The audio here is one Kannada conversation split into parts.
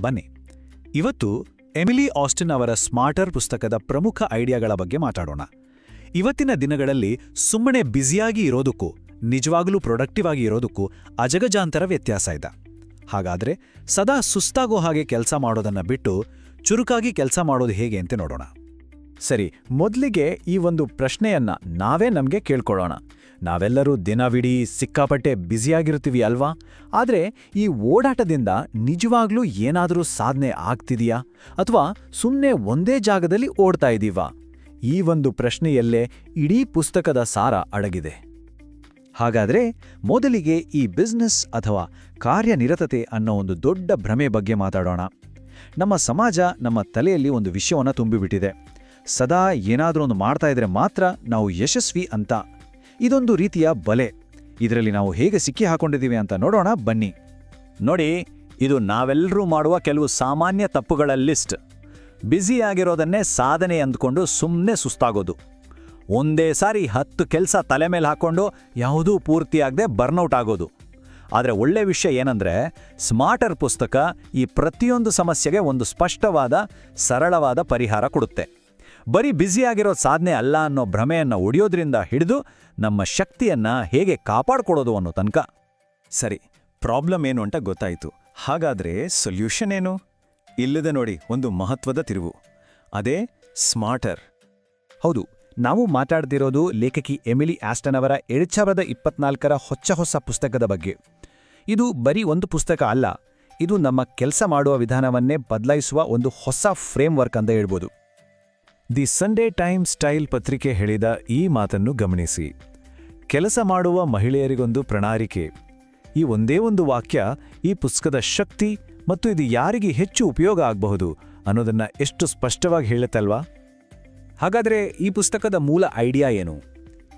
ಬನ್ನಿ. ಇವತ್ತು ಎಮಿಲಿ ಆಸ್ಟಿನ್ ಅವರ ಸ್ಮಾರ್ಟರ್ ಪುಸ್ತಕದ ಪ್ರಮುಖ ಐಡಿಯಾಗಳ ಬಗ್ಗೆ ಮಾತಾಡೋಣ. ಇವತ್ತಿನ ದಿನಗಳಲ್ಲಿ ಸುಮ್ಮನೆ ಬ್ಯುಸಿಯಾಗಿ ಇರೋದಕ್ಕೂ, ನಿಜವಾಗಲೂ ಪ್ರೊಡಕ್ಟಿವ್ ಆಗಿ ಇರೋದಕ್ಕೂ ಅಜಗಜಾಂತರ ವ್ಯತ್ಯಾಸ ಇದೆ. ಹಾಗಾದ್ರೆ ಸದಾ ಸುಸ್ತಾಗೋ ಹಾಗೆ ಕೆಲಸ ಮಾಡೋದನ್ನ ಬಿಟ್ಟು ಚುರುಕಾಗಿ ಕೆಲಸ ಮಾಡೋದು ಹೇಗೆ ಅಂತ ನೋಡೋಣ. ಸರಿ, ಮೊದಲಿಗೆ ಈ ಒಂದು ಪ್ರಶ್ನೆಯನ್ನ ನಾವೇ ನಮಗೆ ಕೇಳ್ಕೊಳ್ಳೋಣ. ನಾವೆಲ್ಲರೂ ದಿನವಿಡೀ ಸಿಕ್ಕಾಪಟ್ಟೆ ಬ್ಯುಸಿಯಾಗಿರ್ತೀವಿ ಅಲ್ವಾ? ಆದರೆ ಈ ಓಡಾಟದಿಂದ ನಿಜವಾಗ್ಲೂ ಏನಾದರೂ ಸಾಧನೆ ಆಗ್ತಿದೆಯಾ? ಅಥವಾ ಸುಮ್ಮನೆ ಒಂದೇ ಜಾಗದಲ್ಲಿ ಓಡ್ತಾ ಇದ್ದೀವಾ ಈ ಒಂದು ಪ್ರಶ್ನೆಯಲ್ಲೇ ಇಡೀ ಪುಸ್ತಕದ ಸಾರ ಅಡಗಿದೆ. ಹಾಗಾದ್ರೆ ಮೊದಲಿಗೆ ಈ ಬಿಸ್ನೆಸ್ ಅಥವಾ ಕಾರ್ಯನಿರತತೆ ಅನ್ನೋ ಒಂದು ದೊಡ್ಡ ಭ್ರಮೆ ಬಗ್ಗೆ ಮಾತಾಡೋಣ. ನಮ್ಮ ಸಮಾಜ ನಮ್ಮ ತಲೆಯಲ್ಲಿ ಒಂದು ವಿಷಯವನ್ನು ತುಂಬಿಬಿಟ್ಟಿದೆ. ಸದಾ ಏನಾದರೂ ಒಂದು ಮಾಡ್ತಾ ಇದ್ರೆ ಮಾತ್ರ ನಾವು ಯಶಸ್ವಿ ಅಂತ ಇದೊಂದು ರೀತಿಯ ಬಲೆ. ಇದರಲ್ಲಿ ನಾವು ಹೇಗೆ ಸಿಕ್ಕಿ ಹಾಕೊಂಡಿದ್ದೀವಿ ಅಂತ ನೋಡೋಣ, ಬನ್ನಿ. ನೋಡಿ, ಇದು ನಾವೆಲ್ಲರೂ ಮಾಡುವ ಕೆಲವು ಸಾಮಾನ್ಯ ತಪ್ಪುಗಳ ಲಿಸ್ಟ್. ಬ್ಯುಸಿಯಾಗಿರೋದನ್ನೇ ಸಾಧನೆ ಅಂದ್ಕೊಂಡು ಸುಮ್ಮನೆ ಸುಸ್ತಾಗೋದು. ಒಂದೇ ಸಾರಿ ಹತ್ತು ಕೆಲಸ ತಲೆ ಮೇಲೆ ಹಾಕ್ಕೊಂಡು ಯಾವುದೂ ಪೂರ್ತಿಯಾಗದೆ ಬರ್ನೌಟ್ ಆಗೋದು. ಆದರೆ ಒಳ್ಳೆ ವಿಷಯ ಏನಂದರೆ, ಸ್ಮಾರ್ಟರ್ ಪುಸ್ತಕ ಈ ಪ್ರತಿಯೊಂದು ಸಮಸ್ಯೆಗೆ ಒಂದು ಸ್ಪಷ್ಟವಾದ, ಸರಳವಾದ ಪರಿಹಾರ ಕೊಡುತ್ತೆ. ಬರೀ ಬ್ಯುಸಿಯಾಗಿರೋ ಸಾಧನೆ ಅಲ್ಲ ಅನ್ನೋ ಭ್ರಮೆಯನ್ನು ಒಡೆಯೋದ್ರಿಂದ ಹಿಡಿದು ನಮ್ಮ ಶಕ್ತಿಯನ್ನ ಹೇಗೆ ಕಾಪಾಡ್ಕೊಡೋದು ಅನ್ನೋ ತನಕ. ಸರಿ ಪ್ರಾಬ್ಲಮ್ ಏನು ಅಂತ ಗೊತ್ತಾಯಿತು. ಹಾಗಾದ್ರೆ ಸೊಲ್ಯೂಷನ್ ಏನು? ಇಲ್ಲದೆ ನೋಡಿ, ಒಂದು ಮಹತ್ವದ ತಿರುವು. ಅದೇ ಸ್ಮಾರ್ಟರ್ ಹೌದು, ನಾವು ಮಾತಾಡ್ತಿರೋದು ಲೇಖಕಿ ಎಮಿಲಿ ಆಸ್ಟನ್ ಅವರ ಎರಡು ಸಾವಿರದ ಇಪ್ಪತ್ನಾಲ್ಕರ ಹೊಚ್ಚ ಹೊಸ ಪುಸ್ತಕದ ಬಗ್ಗೆ. ಇದು ಬರೀ ಒಂದು ಪುಸ್ತಕ ಅಲ್ಲ, ಇದು ನಮ್ಮ ಕೆಲಸ ಮಾಡುವ ವಿಧಾನವನ್ನೇ ಬದಲಾಯಿಸುವ ಒಂದು ಹೊಸ ಫ್ರೇಮ್ವರ್ಕ್ ಅಂತ ಹೇಳ್ಬೋದು. ದಿ ಸಂಡೇ ಟೈಮ್ ಸ್ಟೈಲ್ ಪತ್ರಿಕೆ ಹೇಳಿದ ಈ ಮಾತನ್ನು ಗಮನಿಸಿ. ಕೆಲಸ ಮಾಡುವ ಮಹಿಳೆಯರಿಗೊಂದು ಪ್ರಣಾಳಿಕೆ. ಈ ಒಂದೇ ಒಂದು ವಾಕ್ಯ ಈ ಪುಸ್ತಕದ ಶಕ್ತಿ ಮತ್ತು ಇದು ಯಾರಿಗೆ ಹೆಚ್ಚು ಉಪಯೋಗ ಆಗಬಹುದು ಅನ್ನೋದನ್ನ ಎಷ್ಟು ಸ್ಪಷ್ಟವಾಗಿ ಹೇಳುತ್ತಲ್ವಾ? ಹಾಗಾದ್ರೆ ಈ ಪುಸ್ತಕದ ಮೂಲ ಐಡಿಯಾ ಏನು?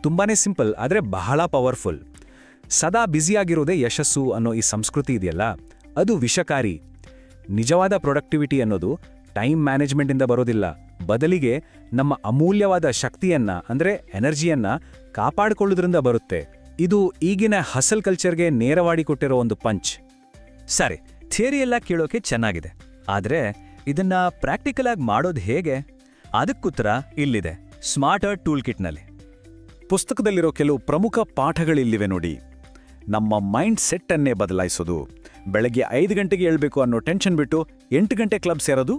ತುಂಬಾನೇ ಸಿಂಪಲ್, ಆದರೆ ಬಹಳ ಪವರ್ಫುಲ್. ಸದಾ ಬ್ಯುಸಿಯಾಗಿರೋದೇ ಯಶಸ್ಸು ಅನ್ನೋ ಈ ಸಂಸ್ಕೃತಿ ಇದೆಯಲ್ಲ? ಅದು ವಿಷಕಾರಿ. ನಿಜವಾದ ಪ್ರೊಡಕ್ಟಿವಿಟಿ ಅನ್ನೋದು ಟೈಮ್ ಮ್ಯಾನೇಜ್ಮೆಂಟಿಂದ ಬರೋದಿಲ್ಲ. ಬದಲಿಗೆ ನಮ್ಮ ಅಮೂಲ್ಯವಾದ ಶಕ್ತಿಯನ್ನ, ಅಂದ್ರೆ ಎನರ್ಜಿಯನ್ನ ಕಾಪಾಡಿಕೊಳ್ಳೋದ್ರಿಂದ ಬರುತ್ತೆ. ಇದು ಈಗಿನ ಹಸಲ್ ಕಲ್ಚರ್ಗೆ ನೇರವಾಡಿ ಕೊಟ್ಟಿರೋ ಒಂದು ಪಂಚ್. ಸರಿ, ಥಿಯರಿ ಎಲ್ಲ ಕೇಳೋಕೆ ಚೆನ್ನಾಗಿದೆ. ಆದರೆ ಇದನ್ನ ಪ್ರಾಕ್ಟಿಕಲ್ ಆಗಿ ಮಾಡೋದು ಹೇಗೆ? ಅದಕ್ಕುತ್ತರ ಇಲ್ಲಿದೆ ಸ್ಮಾರ್ಟರ್ ಟೂಲ್ ಕಿಟ್ನಲ್ಲಿ ಪುಸ್ತಕದಲ್ಲಿರೋ ಕೆಲವು ಪ್ರಮುಖ ಪಾಠಗಳಿಲ್ಲಿವೆ ನೋಡಿ. ನಮ್ಮ ಮೈಂಡ್ ಸೆಟ್ ಅನ್ನೇ ಬದಲಾಯಿಸೋದು. ಬೆಳಗ್ಗೆ ಐದು ಗಂಟೆಗೆ ಏಳ್ಬೇಕು ಅನ್ನೋ ಟೆನ್ಷನ್ ಬಿಟ್ಟು ಎಂಟು ಗಂಟೆ ಕ್ಲಬ್ ಸೇರೋದು?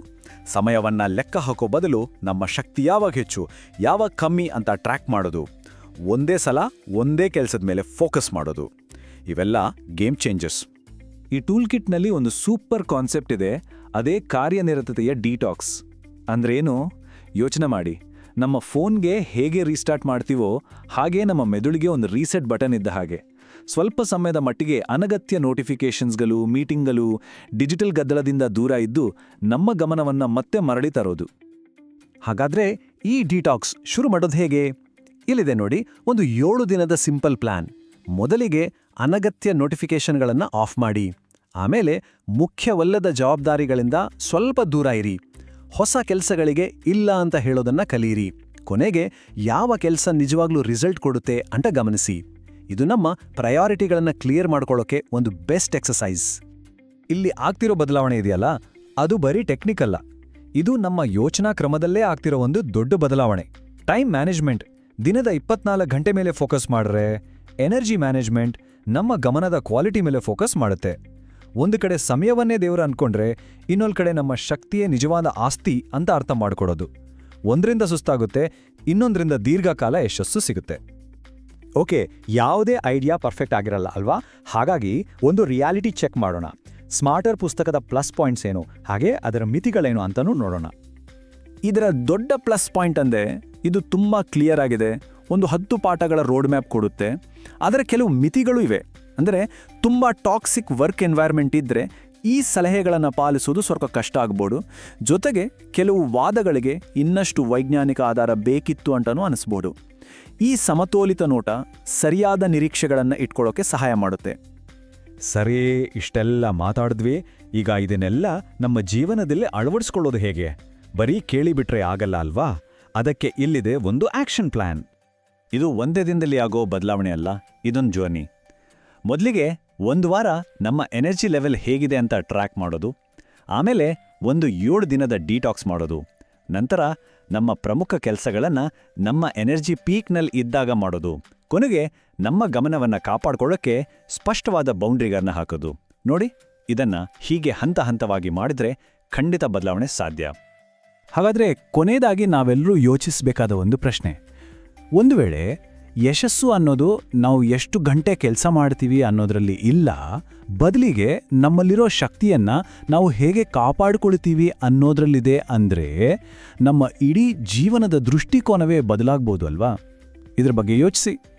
ಸಮಯವನ್ನ ಲೆಕ್ಕ ಹಾಕೋ ಬದಲು ನಮ್ಮ ಶಕ್ತಿ ಯಾವಾಗ ಹೆಚ್ಚು, ಯಾವಾಗ ಕಮ್ಮಿ ಅಂತ ಟ್ರ್ಯಾಕ್ ಮಾಡೋದು? ಒಂದೇ ಸಲ ಒಂದೇ ಕೆಲಸದ ಮೇಲೆ ಫೋಕಸ್ ಮಾಡೋದು. ಇವೆಲ್ಲ ಗೇಮ್ ಚೇಂಜಸ್. ಈ ಟೂಲ್ ಕಿಟ್ನಲ್ಲಿ ಒಂದು ಸೂಪರ್ ಕಾನ್ಸೆಪ್ಟ್ ಇದೆ, ಅದೇ ಕಾರ್ಯನಿರತತೆಯ ಡಿಟಾಕ್ಸ್. ಅಂದ್ರೇನು? ಯೋಚನೆ ಮಾಡಿ. ನಮ್ಮ ಫೋನ್ಗೆ ಹೇಗೆ ರೀಸ್ಟಾರ್ಟ್ ಮಾಡ್ತೀವೋ ಹಾಗೇ ನಮ್ಮ ಮೆದುಳಿಗೆ ಒಂದು ರೀಸೆಟ್ ಬಟನ್ ಇದ್ದ ಹಾಗೆ. ಸ್ವಲ್ಪ ಸಮಯದ ಮಟ್ಟಿಗೆ ಅನಗತ್ಯ ನೋಟಿಫಿಕೇಷನ್ಸ್ಗಳು, ಮೀಟಿಂಗ್ಗಳು ಡಿಜಿಟಲ್ ಗದ್ದಲದಿಂದ ದೂರ ಇದ್ದು ನಮ್ಮ ಗಮನವನ್ನು ಮತ್ತೆ ಮರಳಿ ತರೋದು. ಹಾಗಾದ್ರೆ ಈ ಡಿಟಾಕ್ಸ್ ಶುರು ಮಾಡೋದು ಹೇಗೆ? ಇಲ್ಲಿದೆ ನೋಡಿ, ಒಂದು ಏಳು ದಿನದ ಸಿಂಪಲ್ ಪ್ಲಾನ್. ಮೊದಲಿಗೆ ಅನಗತ್ಯ ನೋಟಿಫಿಕೇಷನ್ಗಳನ್ನು ಆಫ್ ಮಾಡಿ. ಆಮೇಲೆ ಮುಖ್ಯವಲ್ಲದ ಜವಾಬ್ದಾರಿಗಳಿಂದ ಸ್ವಲ್ಪ ದೂರ ಇರಿ. ಹೊಸ ಕೆಲಸಗಳಿಗೆ ಇಲ್ಲ ಅಂತ ಹೇಳೋದನ್ನ ಕಲಿಯಿರಿ ಕೊನೆಗೆ ಯಾವ ಕೆಲಸ ನಿಜವಾಗ್ಲೂ ರಿಸಲ್ಟ್ ಕೊಡುತ್ತೆ ಅಂತ ಗಮನಿಸಿ. ಇದು ನಮ್ಮ ಪ್ರಯಾರಿಟಿಗಳನ್ನು ಕ್ಲಿಯರ್ ಮಾಡ್ಕೊಳ್ಳೋಕೆ ಒಂದು ಬೆಸ್ಟ್ ಎಕ್ಸಸೈಸ್ ಇಲ್ಲಿ ಆಗ್ತಿರೋ ಬದಲಾವಣೆ ಇದೆಯಲ್ಲ? ಅದು ಬರೀ ಟೆಕ್ನಿಕಲ್ಲ ಇದು ನಮ್ಮ ಯೋಚನಾ ಕ್ರಮದಲ್ಲೇ ಆಗ್ತಿರೋ ಒಂದು ದೊಡ್ಡ ಬದಲಾವಣೆ. ಟೈಮ್ ಮ್ಯಾನೇಜ್ಮೆಂಟ್ ದಿನದ ಇಪ್ಪತ್ನಾಲ್ಕು ಗಂಟೆ ಮೇಲೆ ಫೋಕಸ್ ಮಾಡ್ರೆ ಎನರ್ಜಿ ಮ್ಯಾನೇಜ್ಮೆಂಟ್ ನಮ್ಮ ಗಮನದ ಕ್ವಾಲಿಟಿ ಮೇಲೆ ಫೋಕಸ್ ಮಾಡುತ್ತೆ. ಒಂದು ಕಡೆ ಸಮಯವನ್ನೇ ದೇವರು ಅನ್ಕೊಂಡ್ರೆ ಇನ್ನೊಂದು ಕಡೆ ನಮ್ಮ ಶಕ್ತಿಯೇ ನಿಜವಾದ ಆಸ್ತಿ ಅಂತ ಅರ್ಥ ಮಾಡ್ಕೊಡೋದು. ಒಂದರಿಂದ ಸುಸ್ತಾಗುತ್ತೆ, ಇನ್ನೊಂದರಿಂದ ದೀರ್ಘಕಾಲ ಯಶಸ್ಸು ಸಿಗುತ್ತೆ. ಓಕೆ, ಯಾವುದೇ ಐಡಿಯಾ ಪರ್ಫೆಕ್ಟ್ ಆಗಿರಲ್ಲ ಅಲ್ವಾ? ಹಾಗಾಗಿ ಒಂದು ರಿಯಾಲಿಟಿ ಚೆಕ್ ಮಾಡೋಣ. ಸ್ಮಾರ್ಟರ್ ಪುಸ್ತಕದ ಪ್ಲಸ್ ಪಾಯಿಂಟ್ಸ್ ಏನು? ಹಾಗೆ ಅದರ ಮಿತಿಗಳೇನು ಅಂತಲೂ ನೋಡೋಣ. ಇದರ ದೊಡ್ಡ ಪ್ಲಸ್ ಪಾಯಿಂಟ್ ಅಂದರೆ ಇದು ತುಂಬ ಕ್ಲಿಯರ್ ಆಗಿದೆ. ಒಂದು ಹತ್ತು ಪಾಠಗಳ ರೋಡ್ ಮ್ಯಾಪ್ ಕೊಡುತ್ತೆ. ಆದರೆ ಕೆಲವು ಮಿತಿಗಳು ಇವೆ. ಅಂದರೆ ತುಂಬ ಟಾಕ್ಸಿಕ್ ವರ್ಕ್ ಎನ್ವೈರ್ಮೆಂಟ್ ಇದ್ದರೆ ಈ ಸಲಹೆಗಳನ್ನು ಪಾಲಿಸೋದು ಸ್ವಲ್ಪ ಕಷ್ಟ ಆಗ್ಬೋದು. ಜೊತೆಗೆ ಕೆಲವು ವಾದಗಳಿಗೆ ಇನ್ನಷ್ಟು ವೈಜ್ಞಾನಿಕ ಆಧಾರ ಬೇಕಿತ್ತು ಅಂತಲೂ ಅನಿಸ್ಬೋದು. ಈ ಸಮತೋಲಿತ ನೋಟ ಸರಿಯಾದ ನಿರೀಕ್ಷೆಗಳನ್ನು ಇಟ್ಕೊಳ್ಳೋಕೆ ಸಹಾಯ ಮಾಡುತ್ತೆ. ಸರಿ, ಇಷ್ಟೆಲ್ಲ ಮಾತಾಡಿದ್ವಿ, ಈಗ ಇದನ್ನೆಲ್ಲ ನಮ್ಮ ಜೀವನದಲ್ಲಿ ಅಳವಡಿಸ್ಕೊಳ್ಳೋದು ಹೇಗೆ? ಬರೀ ಕೇಳಿಬಿಟ್ರೆ ಆಗಲ್ಲ ಅಲ್ವಾ? ಅದಕ್ಕೆ ಇಲ್ಲಿದೆ ಒಂದು ಆಕ್ಷನ್ ಪ್ಲಾನ್. ಇದು ಒಂದೇ ದಿನದಲ್ಲಿ ಆಗೋ ಬದಲಾವಣೆ ಅಲ್ಲ, ಇದೊಂದು ಜರ್ನಿ. ಮೊದಲಿಗೆ ಒಂದು ವಾರ ನಮ್ಮ ಎನರ್ಜಿ ಲೆವೆಲ್ ಹೇಗಿದೆ ಅಂತ ಟ್ರ್ಯಾಕ್ ಮಾಡೋದು, ಆಮೇಲೆ ಒಂದು ಏಳು ದಿನದ ಡಿಟಾಕ್ಸ್ ಮಾಡೋದು, ನಂತರ ನಮ್ಮ ಪ್ರಮುಖ ಕೆಲಸಗಳನ್ನು ನಮ್ಮ ಎನರ್ಜಿ ಪೀಕ್ನಲ್ಲಿ ಇದ್ದಾಗ ಮಾಡೋದು. ಕೊನೆಗೆ ನಮ್ಮ ಗಮನವನ್ನು ಕಾಪಾಡ್ಕೊಳ್ಳೋಕ್ಕೆ ಸ್ಪಷ್ಟವಾದ ಬೌಂಡ್ರಿಗಳನ್ನ ಹಾಕೋದು. ನೋಡಿ, ಇದನ್ನ ಹೀಗೆ ಹಂತ ಹಂತವಾಗಿ ಮಾಡಿದರೆ ಖಂಡಿತ ಬದಲಾವಣೆ ಸಾಧ್ಯ. ಹಾಗಾದರೆ ಕೊನೆಯದಾಗಿ ನಾವೆಲ್ಲರೂ ಯೋಚಿಸಬೇಕಾದ ಒಂದು ಪ್ರಶ್ನೆ. ಒಂದು ವೇಳೆ ಯಶಸ್ಸು ಅನ್ನೋದು ನಾವು ಎಷ್ಟು ಗಂಟೆ ಕೆಲಸ ಮಾಡ್ತೀವಿ ಅನ್ನೋದರಲ್ಲಿ ಇಲ್ಲ. ಬದಲಿಗೆ ನಮ್ಮಲ್ಲಿರೋ ಶಕ್ತಿಯನ್ನ ನಾವು ಹೇಗೆ ಕಾಪಾಡಿಕೊಳ್ತೀವಿ ಅನ್ನೋದ್ರಲ್ಲಿದೆ ಅಂದರೆ ನಮ್ಮ ಇಡೀ ಜೀವನದ ದೃಷ್ಟಿಕೋನವೇ ಬದಲಾಗ್ಬೋದು ಅಲ್ವಾ? ಇದ್ರ ಬಗ್ಗೆ ಯೋಚಿಸಿ.